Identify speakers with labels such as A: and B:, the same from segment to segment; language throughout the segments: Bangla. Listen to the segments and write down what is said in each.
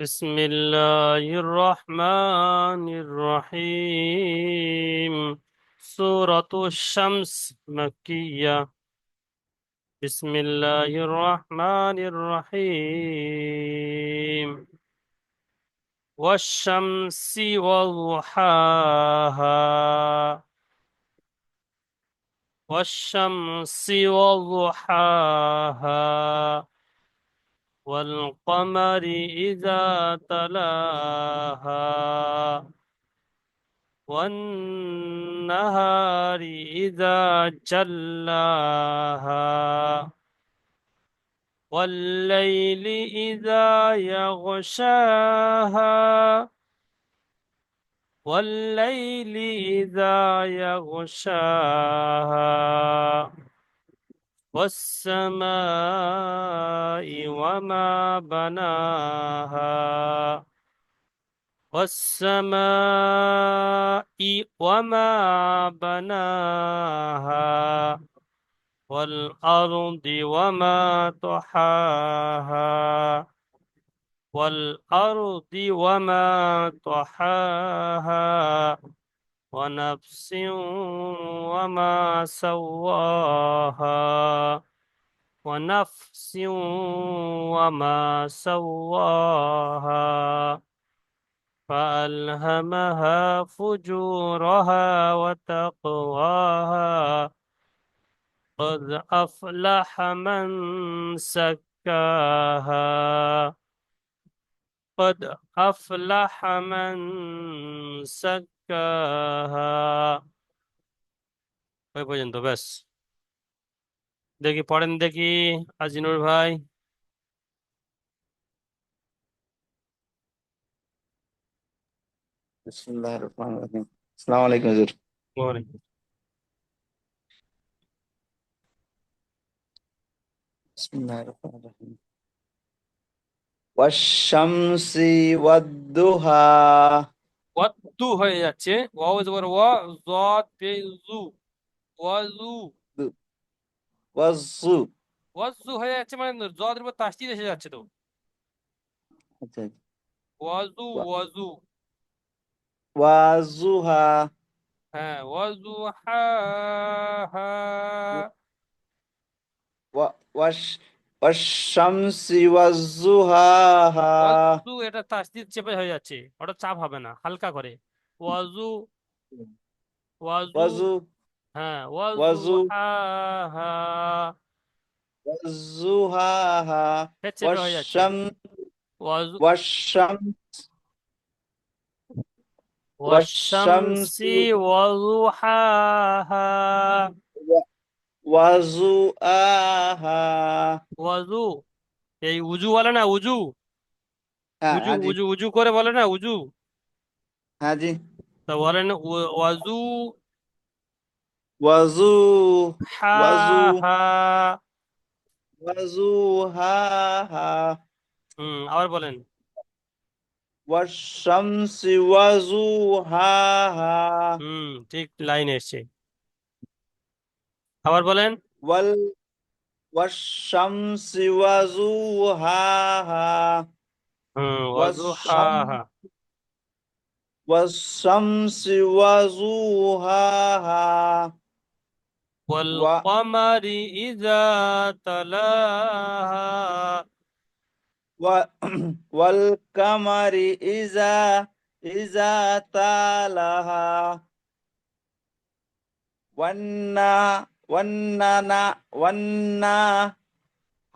A: بسم الله الرحمن الرحيم. سورة الشمس مكية. بسم الله الرحمن الرحيم. والشمس وضحاها. والشمس وضحاها. والقمر إذا تلاها والنهار إذا جلاها والليل إذا يغشاها والليل إذا يغشاها والسماء وما بناها والسماء وما بناها والأرض وما طحاها والأرض وما طحاها ونفس وما سواها. ونفس وما سواها. فألهمها فجورها وتقواها. قد أفلح من سكاها. قد أفلح من سكاها ওই পর্যন্ত ব্যাস দেখি পড়েন দেখি আজিনুর ভাই
B: বিসমিল্লাহির রহমানির রহিম আসসালামু আলাইকুম হুজুর
A: ওয়ালাইকুম
B: বিসমিল্লাহির রহমানির রহিম ওয়াশ-শামসি ওয়াদ-দুহা।
A: ওয়াদ্দু হয়ে যাচ্ছে। ওয়াও জবর ওয়া জদ পেজু ওয়াজু
B: ওয়াজ-জু
A: ওয়াজু হয়ে যাচ্ছে মানে জদের উপর তাসদিদ এসে যাচ্ছে তো।
B: আচ্ছা।
A: ওয়াজু
B: ওয়া-
A: ওয়াজু
B: ওয়াজুহা
A: হ্যাঁ ওয়াজু হা হা
B: ওয়া ওয়াশ ওয়াশ-শামসি ওয়াজ-জুহাহা
A: ওয়াজু এটা তাসদিদ চেপে হয়ে যাচ্ছে ওটা চাপ হবে না হালকা করে ওয়াজু ওয়াজু
B: ওয়াজু
A: হ্যাঁ ওয়াজু
B: ওয়াজু
A: হা হা
B: ওয়াজ-জুহাহা
A: ফের চেপে হয়ে যাচ্ছে
B: ওয়াশ-শাম
A: ওয়াজু
B: ওয়াশ-শাম
A: والشمس
B: والشمس
A: ওয়াজু
B: আহা
A: ওয়াজু এই উজু বলে না উজু।
B: হ্যাঁ
A: উজু
B: হ্যাঁ জি
A: উজু উজু করে বলে না উজু।
B: হ্যাঁ জি
A: তা বলেন না ওয়াজু।
B: ওয়াজু
A: হা
B: ওয়াজু।
A: হা।
B: ওয়াজু হা হা।
A: হুম আবার বলেন।
B: ওয়াশ ওয়াজু হা হা।
A: হুম ঠিক লাইন এসছে। আবার বলেন
B: ওয়াল ওয়াশ-শামসি ওয়াজুহাহা
A: হুম ওয়াজু হা
B: ওয়াশ-শাম
A: হা
B: ওয়াশ-শামসি ওয়াজুহাহা ওয়া
A: والقمر إذا تلاها
B: ওয়া- ওয়াল-কামারি ইযা ইযা তালাহা ওয়ান্না ওয়ান্নানা ওয়ান্না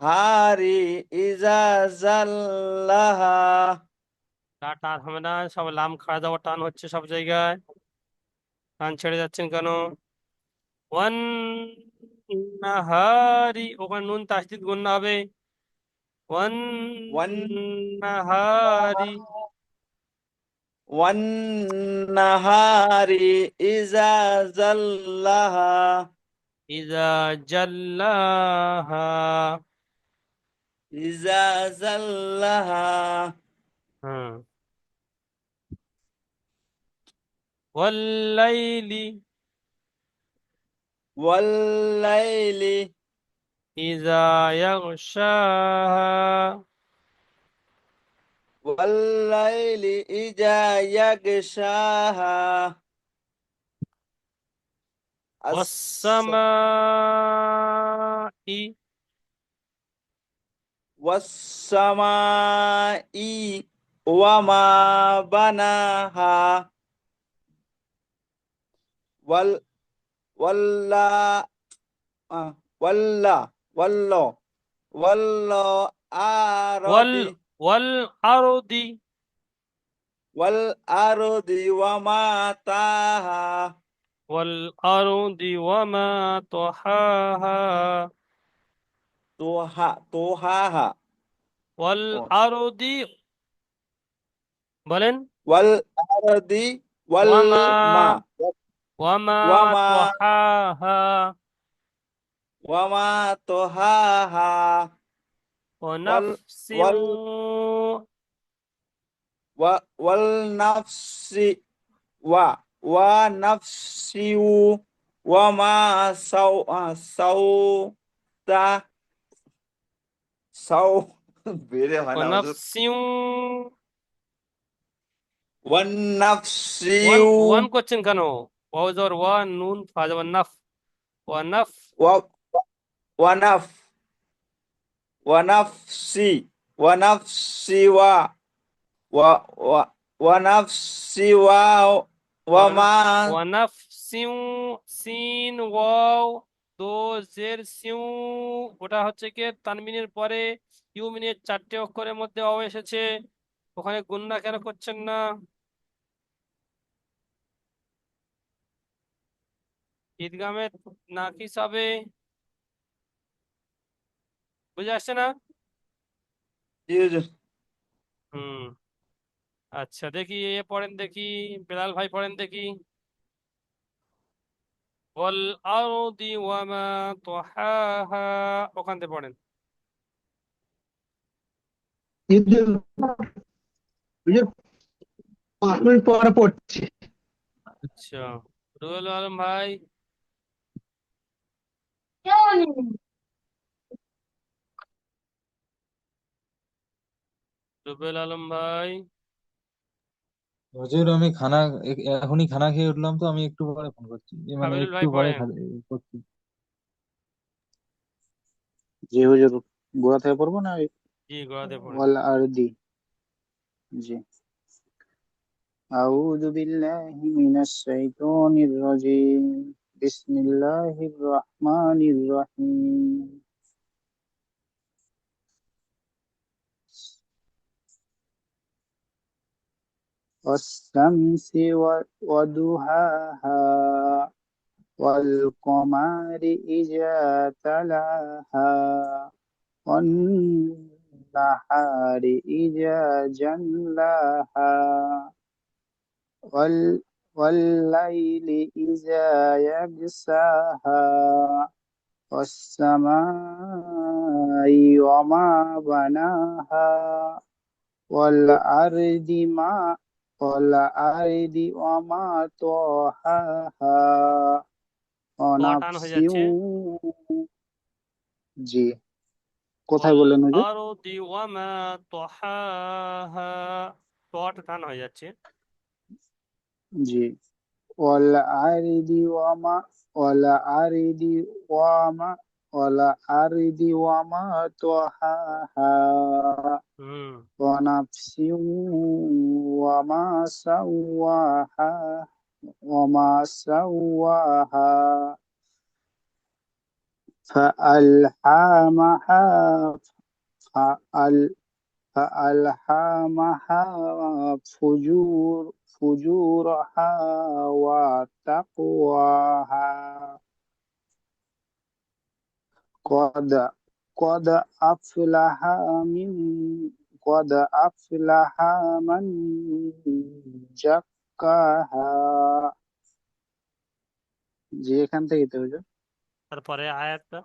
B: হারি ইজা জাল্লাহা
A: টান হবে না সব লাম খাড়া যাওয়া টান হচ্ছে সব জায়গায়। টান ছেড়ে যাচ্ছেন কেন? ওয়ান নাহারি ওখানে নুন তাসদিদ গুণ হবে। ওয়ান
B: ওয়ান
A: নাহারি
B: ইজা জাল্লাহা
A: إذا
B: جلاها إذا
A: زلها والليل
B: والليل
A: إذا يغشاها
B: والليل إذا يغشاها
A: والسماء
B: والسماء وما بناها وال ولا آه، ولا ولا ولا
A: وال
B: أرض
A: والأرض
B: والأرض وما طاها
A: والأرض وما طحاها
B: طوها طوحاها
A: والأرض বলেন
B: والأرض والماء
A: وما
B: وما
A: طحاها
B: وما طهاها
A: ونفس
B: وال- و- والنفس و ونفسي وما سو سوت سو
A: ونفس
B: والنفس
A: one question كانوا what was our one noon father ونف
B: ونف ونف ونفسي ونفسي و و ونفسي و ওয়ামা
A: ওয়ানাফসিউ সিন ওয়াও তো সিউ ওটা হচ্ছে কি তানমিনের পরে ইউমিনের চারটে অক্ষরের মধ্যে অ এসেছে। ওখানে গুন্না কেন করছেন না? ঈদগামে নাকিস হবে বুঝে আসছে না? হুম। আচ্ছা দেখি এ পড়েন দেখি বেলাল ভাই পড়েন দেখি। ওয়াল আরদি ওয়ামা তাহাহা ওখান থেকে পড়েন।
C: পাঁচ মিনিট পরে পড়ছি।
A: আচ্ছা রুহুল আলম ভাই। রুবেল আলম ভাই।
D: হজের আমি খানা এখনই খানা খেয়ে উঠলাম তো আমি একটু পরে ফোন করছি। এ মানে
A: হাবিবুল ভাই
D: একটু পরে
A: পড়েন।
D: করছি।
E: জি হুজুর গোড়া থেকে পড়ব না
A: জি গোড়াতে পড়েন
E: ওয়াল আরদি। জি। আউযু বিল্লাহি মিনাশ শাইতানির রাজিম। বিসমিল্লাহির রহমানির রহিম। والشمس وضحاها والقمر إذا تلاها والنهار إذا جلاها وال والليل إذا يغشاها والسماء وما بناها والأرض ما والأرض وما طحاها
A: টান হয়ে
E: ونفس
A: যাচ্ছে
E: জি কোথায় বললেন হুজুর
A: والأرض وما طحاها টটা টান হয়ে যাচ্ছে
E: জি والأرض وما والأرض وما والأرض وما طحاها ونفس وما سواها وما سواها فألهمها فأل فجور فجورها وتقواها قد قد أفلح من قد أفلح من زكاها জি এখান থেকে তো হুজুর
A: তারপরে আয়াতটা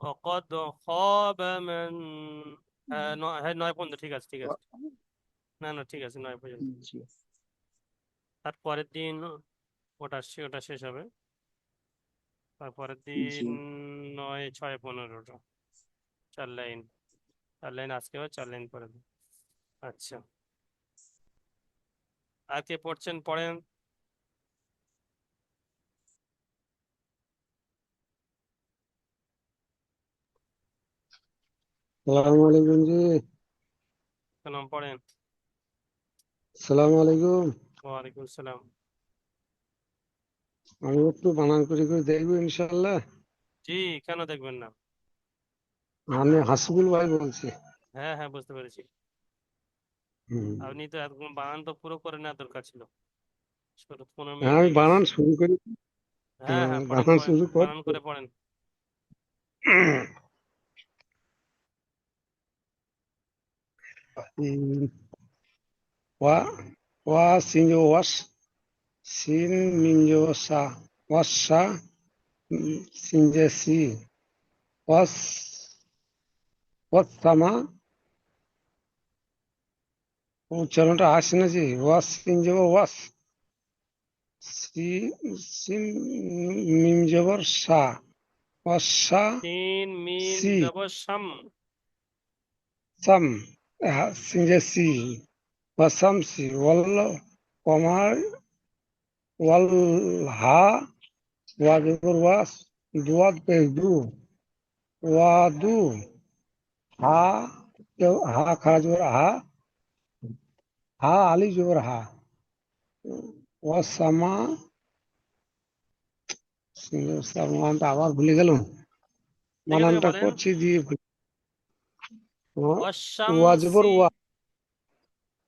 A: وقد خاب من হ্যাঁ নয় হ্যাঁ নয় পর্যন্ত ঠিক আছে ঠিক আছে না না ঠিক আছে নয় পর্যন্ত
E: জি
A: তারপরের দিন ওটা শে- ওটা শেষ হবে তারপরের দিন নয় ছয় পনেরোটা। চার লাইন। চার লাইন আজকে হবে চার লাইন পরে দিন আচ্ছা। আর কে পড়ছেন? পড়েন।
F: সালাম আলাইকুম জি।
A: সালাম পড়েন।
F: সালাম আলাইকুম।
A: ওয়ালাইকুম সালাম।
F: আমি একটু বানান করে করে দেখব ইনশাল্লাহ।
A: জি কেন দেখবেন না?
F: আমি হাসিবুল ভাই বলছি।
A: হ্যাঁ হ্যাঁ বুঝতে পেরেছি। আপনি তো এতক্ষণ বানান তো পুরো করে নেওয়া দরকার ছিল। পনেরো
F: হ্যাঁ, আমি বানান শুরু করি।
A: হ্যাঁ হ্যাঁ
F: হ্যাঁ,
A: পড়েন
F: বানান
A: পড়েন
F: শুরু কর।
A: বানান করে পড়েন।
F: ওয়া ওয়া সিনজো ওয়াস সিন মিনজো সা ওয়াস সা উম, সিনজে সি ওয়াস ওয়াস সামা উচ্চারণটা আসে না জি ওয়াস সিনজো ওয়াস সি সিন মিম জবর সা ওয়াস সা
A: তিন মিম জবর সাম
F: সাম সিনজে সি ওয়াসাম সি ওয়াল কমার ওয়াল হা ওয়া জবর ওয়াস দুয়াদ পেশ দু ওয়া দু হা কেউ- হা খারা জবর হা হা আলি জবর হা ওয়াসামা মানানটা আবার ভুলে গেলাম
A: থেকে
F: মানানটা
A: বলেন
F: করছি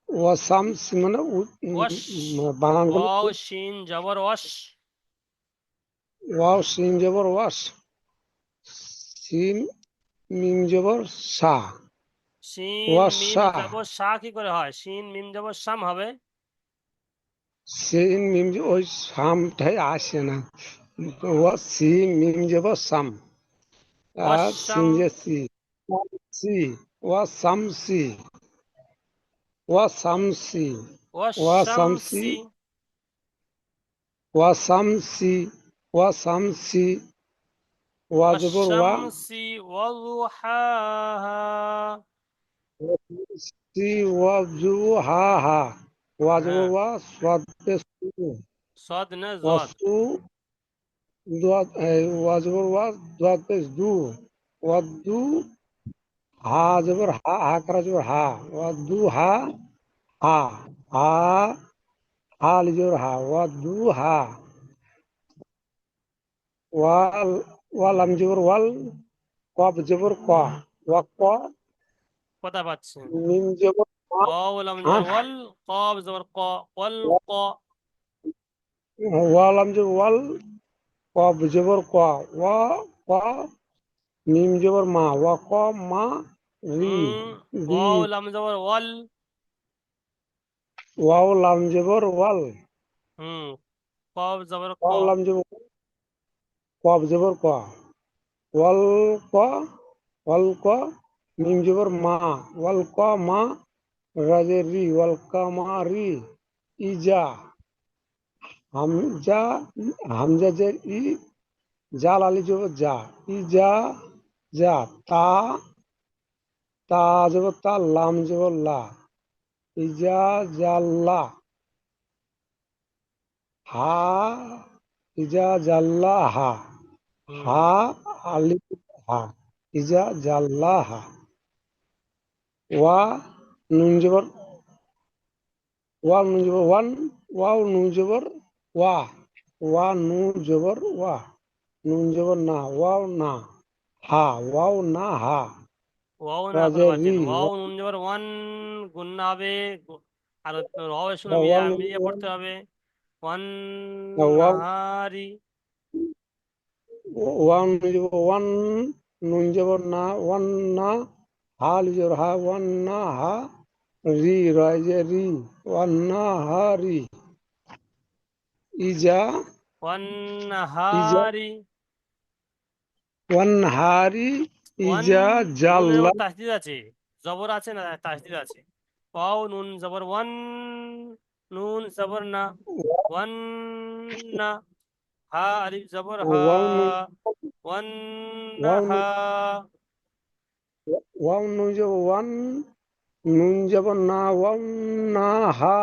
F: দিয়ে ভুলে- ওয়া
A: ওয়াশামসি
F: জবর ওয়া ওয়াসাম সি মানে উ- উম,
A: ওয়াশ।
F: উম, বানানগুলো
A: ওয়াও শিন জবর ওয়াশ।
F: ওয়াও সিন জবর ওয়াস সিন মিম জবর সা
A: শিন মিম জবর সা কি করে হয়? শিন মিম জবর সাম হবে?
F: সিন মিম ওই সামটাই আসে না। ওয়া সি মিম জবর সাম আর সিন যে সি সি ওয়া সাম সি ওয়া সাম সি ওয়া সাম সি
A: ওয়াশামসি
F: ওয়া সাম সি ওয়া সাম সি ওয়া জবর ওয়া
A: ওয়াশামসি ওয়াদুহাহা
F: সি ওয়া জু হা হা ওয়া জবর
A: হ্যাঁ
F: ওয়া সাদ পেশ সু
A: সদ না
F: ওয়া
A: জদ
F: সু দুয়াদ ওয়া জবর ওয়া দুয়াদ পেশ দু ওয়া দু হা জবর হা হা করা জবর হা ওয়া দু হা হা হা হা লি জবর হা ওয়া দু হা ওয়াল ওয়ালাম জবর ওয়াল কব জবর ক ওয়া ক
A: কথা পাচ্ছেন
F: মিম জবর মা
A: ওয়াও লাম
F: হ্যাঁ
A: জবর ওয়াল কব জবর ক ওয়াল ক
F: ওয়ালাম জবর ওয়াল কব জবর ক ওয়া ক মিম জবর মা ওয়া ক মা রি
A: হুম
F: রি
A: ওয়াও লাম জবর ওয়াল।
F: ওয়াও লাম জবর ওয়াল।
A: হুম কব জবর ক।
F: ওয়াও লাম জবর কব জবর ক। ওয়াল ক ওয়াল ক মিম জবর মা। ওয়াল ক মা রাজে রি। ওয়াল কা মা রি ইজা হামজা হামজা যে ই জাল আলি জবর যা ইজা যা তা তা জবর তা লাম জবর লা ইজা জাল্লা হা ইজা জাল্লা হা
A: হুম
F: হা আলি হা ইজা জাল্লা হা ওয়া নুন জবর ওয়া নুন জবর ওয়ান ওয়াও নুন জবর ওয়া ওয়া নুন জবর ওয়া নুন জবর না ওয়াও না হা ওয়াও না হা
A: নুন জবর ওয়ান গুন্না হবে গু- আর রও শুনে
F: ওয়াও
A: মিয়া
F: নুন
A: মিলিয়ে
F: জবর
A: পড়তে হবে ওয়ান নাহারি
F: ওয়ান ওয়ান নুন জবর না ওয়ান না হা লি হা ওয়ান না হা রি রয় যে রি ওয়ান না হা রি ইজা
A: ওয়ান নাহারি
F: ওয়ান হারি ইজা জাল্লা
A: তাসদিদ আছে জবর আছে না তাসদিদ আছে ওয়াও নুন জবর ওয়ান নুন জবর না ওয়ান না হা আলিফ জবর হা ওয়ান
F: ওয়াও নুন ওয়াও নুন জবর ওয়ান নুন জবর না ওয়ান না হা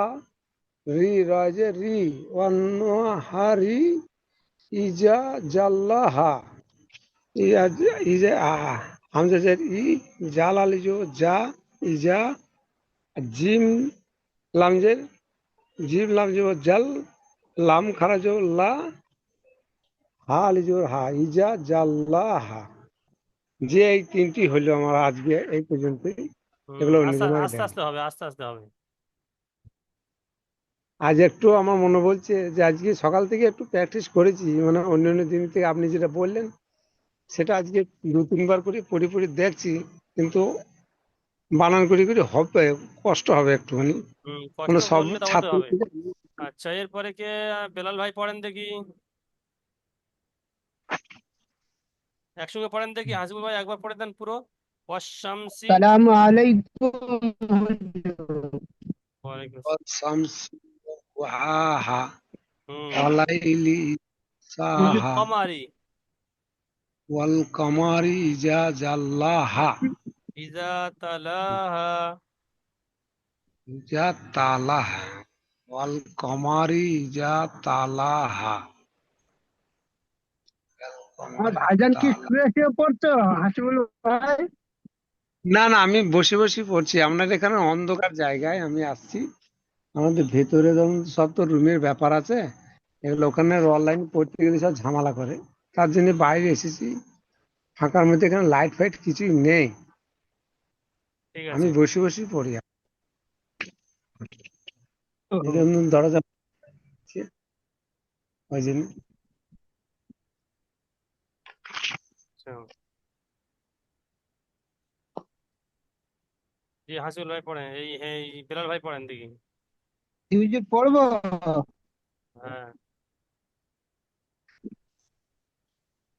F: রি রাজে রি ওয়ান্নাহারি ইজা জাল্লাহা ইয়া ইজা হামজা জের ই জাল আলিজো যা ইজা জিম লামজের জিম লামজো জাল লাম খারাজো লা হা আলিজো হা ইজা জাল্লাহা যে এই তিনটি হলো আমার আজকে এই এগুলো
A: আস্তে আস্তে হবে আস্তে আস্তে হবে।
F: আজ একটু আমার মনে বলছে যে আজকে সকাল থেকে একটু প্র্যাকটিস করেছি মানে অন্য অন্য দিন থেকে আপনি যেটা বললেন সেটা আজকে দু তিনবার করে পড়ে পড়ে দেখছি কিন্তু বানান করে করে হবে কষ্ট হবে একটুখানি। মানে সব ছাত্র
A: আচ্ছা এরপরে কে বেলাল ভাই পড়েন দেখি। একসঙ্গে পড়েন দেখি হাসিবুল ভাই একবার পড়ে দেন পুরো। ওয়াশামসি
C: সালাম আলাইকুম।
A: ওয়ালাইকুম আসসালাম।
F: শামসি ওয়াহা ওয়ালাইলি সাহা।
A: কমারি।
F: ওয়াল কামারি ইজা জাল্লাহা।
A: ইজা তালাহা।
F: ইজা তালাহা। ওয়াল কামারি ইজা তালাহা।
C: ভাইজান কি স্কুলে পড়তো হাসিবুল ভাই।
F: না না আমি বসে বসে পড়ছি। আপনার এখানে অন্ধকার জায়গায় আমি আসছি। আমাদের ভেতরে যেমন সব তো রুমের ব্যাপার আছে এগুলো ওখানে অনলাইন পড়তে গেলে সব ঝামেলা করে। তার জন্য বাইরে এসেছি। ফাঁকার মধ্যে এখানে লাইট ফাইট কিছুই নেই। আমি বসে বসে পড়ি। দরজা ওই জন্য।
A: আচ্ছা। জি হাসিবুল ভাই পড়েন। এই এই বেলাল ভাই পড়েন দেখি।
C: পড়ব?
A: হ্যাঁ।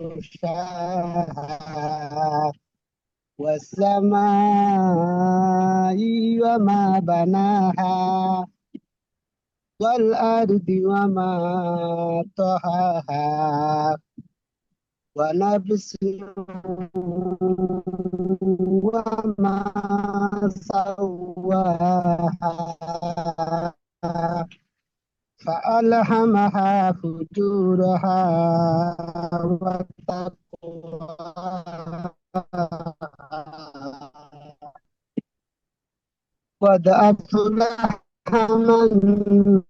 C: يغشاها والسماء وما بناها والأرض وما طحاها ونفس وما سواها فألهمها فجورها وتقواها قد أفلح من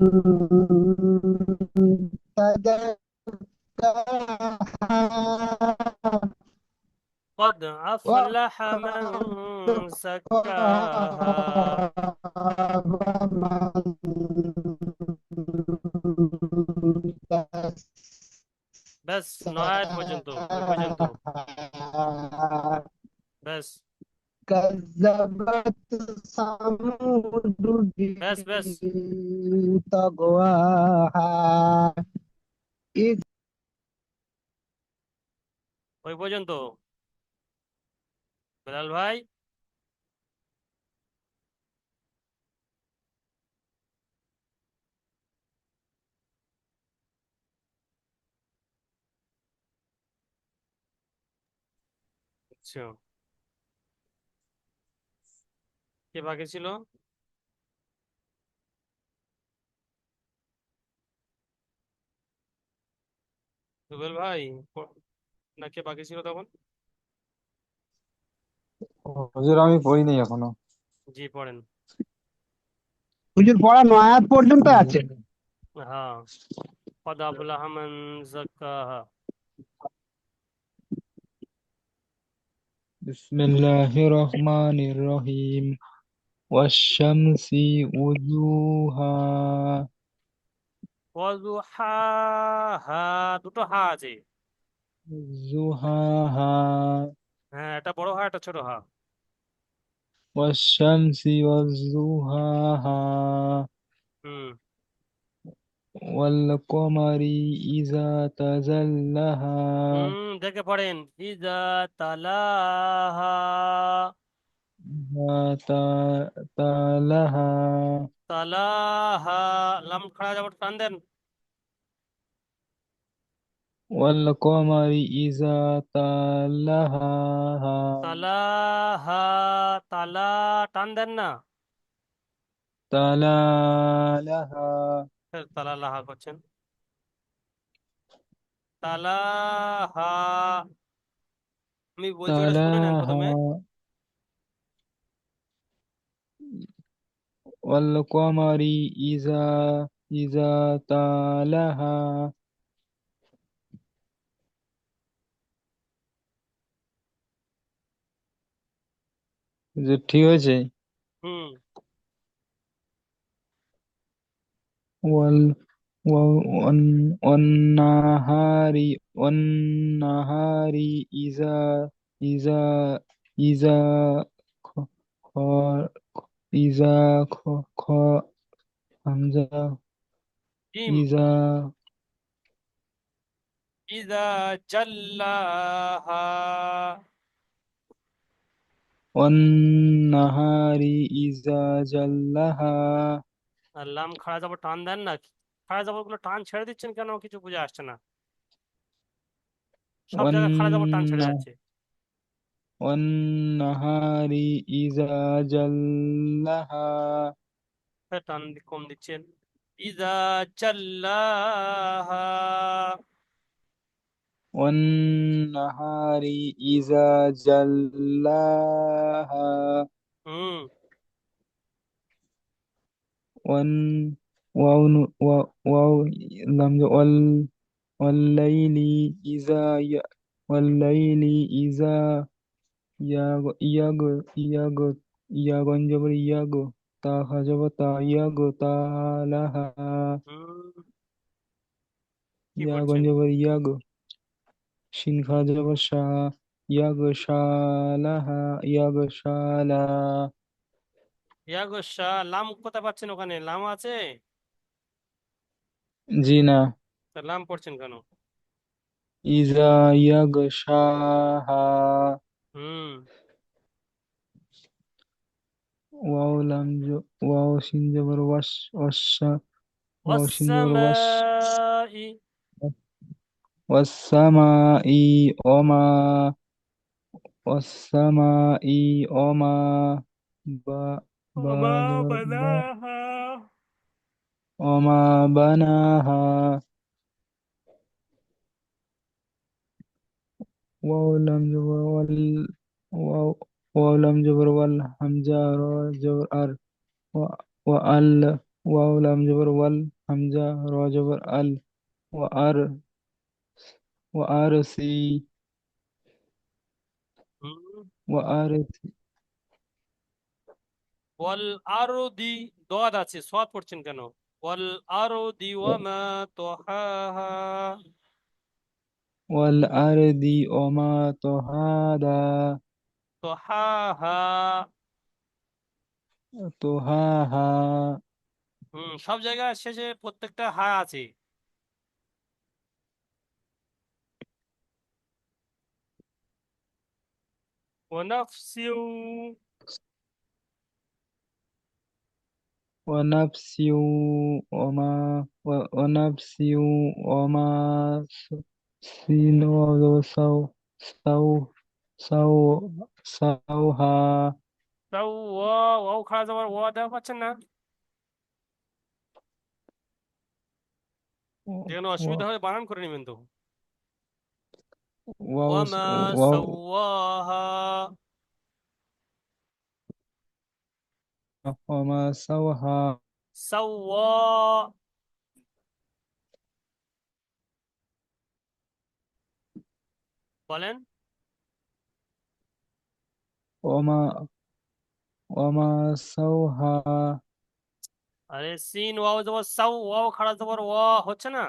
A: قد أفلح من زكاها. ব্যাস নয় আয়াত পর্যন্ত ওই পর্যন্ত ব্যাস
C: كذبت ثمود
A: ব্যাস ব্যাস
C: بطغواها إذ
A: ওই পর্যন্ত বেলাল ভাই আচ্ছা। কে বাকি ছিল? রুবেল ভাই না কে বাকি ছিল তখন?
D: হুজুর আমি পড়ি নাই এখনও।
A: জি পড়েন।
C: হুজুর পড়া পর্যন্ত আছে।
A: হ্যাঁ।
D: بسم الله الرحمن الرحيم والشمس وضحاها
A: وضحاها দুটো হা আছে
D: ضحاها
A: হ্যাঁ এটা বড় হা এটা ছোট হা
D: والشمس وضحاها
A: হুম
D: ওয়াল-কমারি ইযা
A: হুম দেখে পড়েন ইযা তালাহা।
D: তালাহা।
A: তালাহা লাম খাড়া জবর টান দেন।
D: ওয়াল-কমারি ইযা
A: তালাহা তালা টান দেন না। ফের তালালাহা করছেন তালাহা আমি বলছি ওটা শুনে নেন প্রথমে
D: تلاها والقمر إذا إذا تلاها যে ঠিক আছে
A: হুম
D: وال والنهار والنهار إذا إذا إذا إذا
A: إذا
D: إذا
A: إذا جلاها.
D: والنهار إذا جلها
A: আর লাম খাড়া যাবো টান দেন না খাড়া যাবো গুলো টান ছেড়ে দিচ্ছেন কেন কিছু বুঝে আসছে না সব জায়গায় খাড়া যাবো টান ছেড়ে
D: والن
A: যাচ্ছে
D: والنهار إذا جلها
A: ফের টান দি- কম দিচ্ছেন ইজা জাল্লাহা
D: والنهار إذا جلاها
A: হুম
D: ون وعن وعن وال والليل إذا ي... والليل إذا يغ يغ يغ يغن جبر يغ تا خجبتا يغ تا لها
A: يغن
D: جبر يغ شين خجب شا يغ شا لها يغ شا لها
A: ইয়াগোসা লাম কোথায় পাচ্ছেন ওখানে? লাম আছে?
D: জি
A: না। লাম পড়ছেন কেন?
D: ইজা ইয়াগশাহা
A: হুম।
D: ওয়াও লাম জ- ওয়াও সিন জবর ওয়াস ওয়াসা ওয়াও সিন
A: জবর
D: ওয়াসসামাই ওয়াসসামাই ওমা। ওয়াসসামাই ওমা বা।
A: وما بناها.
D: وما بناها. واو لم جبر وال واو واو لم جبر والهمزة را جبر ار وال واو لم جبر والهمزة را جبر ال وار
A: وارسي
D: وارسي
A: ওয়াল আরদি দদ আছে সদ পড়ছেন কেন ওয়াল আরদি ওয়ামা তোহাহা
D: والأرض وما طحاها
A: তোহাহা
D: طحاها
A: হুম সব জায়গায় শেষে প্রত্যেকটা হা আছে ওয়ানাফসিউ
D: ونفس وما و- ونفس وما س- سين وسو سو سو سوها
A: তাও ওয়া ওয়াও খাড়া যাবার ওয়া দেওয়া পাচ্ছেন না যেখানে অসুবিধা হয় বানান করে নেবেন তো
D: واو
A: ওয়ামা
D: واو
A: সাওয়াহা
D: وما سوها
A: সাওয়া বলেন
D: وما وما سوها
A: আরে সিন ওয়াও যাবার সাও ওয়াও খাড়া যাবার ওয়া হচ্ছে না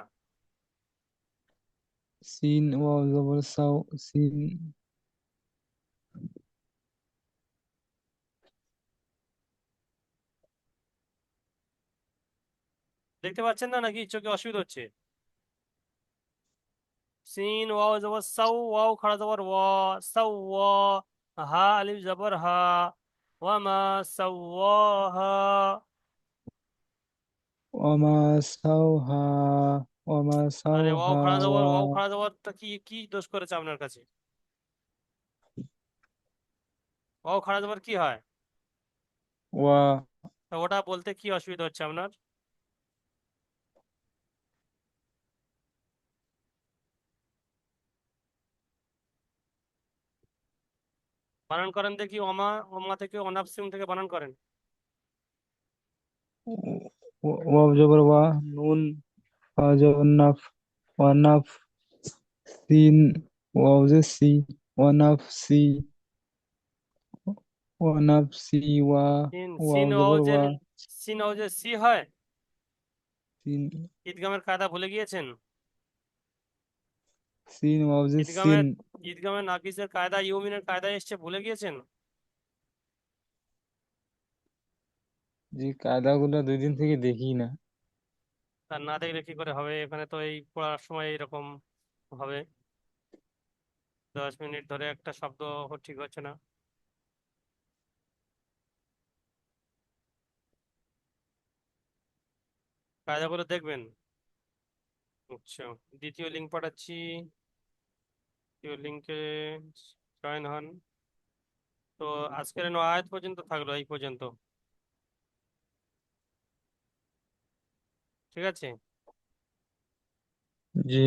D: سين واو زبر سو سين
A: দেখতে পাচ্ছেন না নাকি? চোখে অসুবিধা হচ্ছে। সিন ওয়াও জবর সাউ ওয়াও খাড়া জবর ওয়া সাউ ওয়া হা আলিফ জবর হা ওয়া মা
D: ওমা সাওহা ওমা
A: মানে ওয়াও খাড়া জবর ওয়াও খাড়া জবরটা কি কি দোষ করেছে আপনার কাছে? ওয়াও খাড়া জবর কি হয়?
D: ওয়া।
A: ওটা বলতে কি অসুবিধা হচ্ছে আপনার? বানান করেন দেখি ওমা ওমা থেকে অনাফসিম থেকে বানান করেন।
D: ওয়াও জবর ওয়া নুন ফা জবর নাফ ওয়া নাফ সিন ওয়াও যে সি ওয়া নাফ সি ওয়া নাফ সি ওয়া
A: সিন
D: ওয়াও ওয়া
A: সিন ওয়াও সি হয়?
D: সিন।
A: ঈদগামের কায়দা ভুলে গিয়েছেন?
D: Scene
A: ঈদগামের
D: scene.
A: ঈদগামের নাকিসের কায়দা ইউমিনের কায়দা এসছে ভুলে গিয়েছেন?
D: যে কায়দাগুলো দুই দিন থেকে দেখি না।
A: তার না দেখলে কি করে হবে? এখানে তো এই পড়ার সময় এরকম হবে। দশ মিনিট ধরে একটা শব্দ ঠিক হচ্ছে না। কায়দাগুলো দেখবেন। আচ্ছা দ্বিতীয় লিঙ্ক পাঠাচ্ছি। দ্বিতীয় লিঙ্কে জয়েন হন। তো আজকের আয়াত পর্যন্ত থাকল, এই পর্যন্ত। ঠিক আছে?
D: জি।